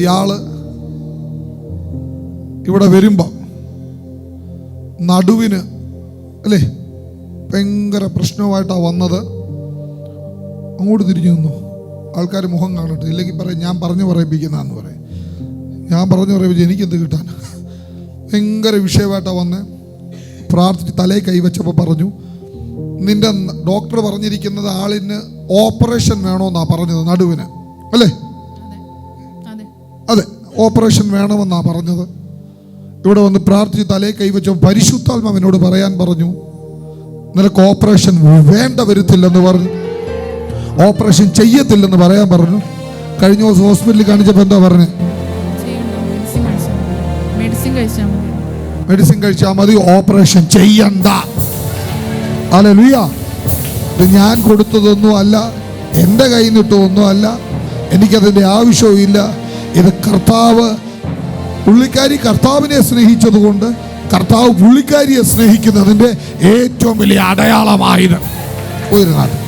ഇയാൾ ഇവിടെ വരുമ്പം നടുവിന് അല്ലേ? ഭയങ്കര പ്രശ്നവുമായിട്ടാ വന്നത്. അങ്ങോട്ട് തിരിഞ്ഞു നിന്നു. ആൾക്കാർ മുഖം കാണട്ടെ. ഇല്ലെങ്കിൽ പറയും ഞാൻ പറഞ്ഞു പറയിപ്പിക്കുന്നതെന്ന് പറയും. ഞാൻ പറഞ്ഞു പറയിപ്പിച്ച് എനിക്കെന്ത് കിട്ടാൻ? ഭയങ്കര വിഷയമായിട്ടാണ് വന്ന്. പ്രാർത്ഥിച്ച് തലയിൽ കൈവച്ചപ്പോൾ പറഞ്ഞു നിന്റെ ഡോക്ടർ പറഞ്ഞിരിക്കുന്നത് ആളിന് ഓപ്പറേഷൻ വേണമെന്നാണ് പറഞ്ഞത് നടുവിന്. അല്ലേ? ഓപ്പറേഷൻ വേണമെന്നാണ് പറഞ്ഞത്. ഇവിടെ വന്ന് പ്രാർത്ഥിച്ച് തലേ കൈവച്ചു പരിശുദ്ധാത്മാവിനോട് പറയാൻ പറഞ്ഞു നിനക്ക് ഓപ്പറേഷൻ വേണ്ട വരുത്തില്ലെന്ന് പറഞ്ഞു. ഓപ്പറേഷൻ ചെയ്യത്തില്ലെന്ന് പറയാൻ പറഞ്ഞു. കഴിഞ്ഞ ദിവസം ഹോസ്പിറ്റലിൽ കാണിച്ചപ്പോൾ എന്താ പറഞ്ഞു? മെഡിസിൻ കഴിച്ചാൽ മതി. മെഡിസിൻ കഴിച്ചാൽ ഓപ്പറേഷൻ ചെയ്യണ്ട. അല്ല ലുയ ഇത് ഞാൻ കൊടുത്തതൊന്നും അല്ല എന്റെ കയ്യിൽ നിന്നിട്ടൊന്നും അല്ല എനിക്കതിന്റെ ആവശ്യവും ഇല്ല. ഇത് കർത്താവ് പുള്ളിക്കാരി കർത്താവിനെ സ്നേഹിച്ചതുകൊണ്ട് കർത്താവ് പുള്ളിക്കാരിയെ സ്നേഹിക്കുന്നതിന്റെ ഏറ്റവും വലിയ അടയാളമായത്. ഒരു നാട്.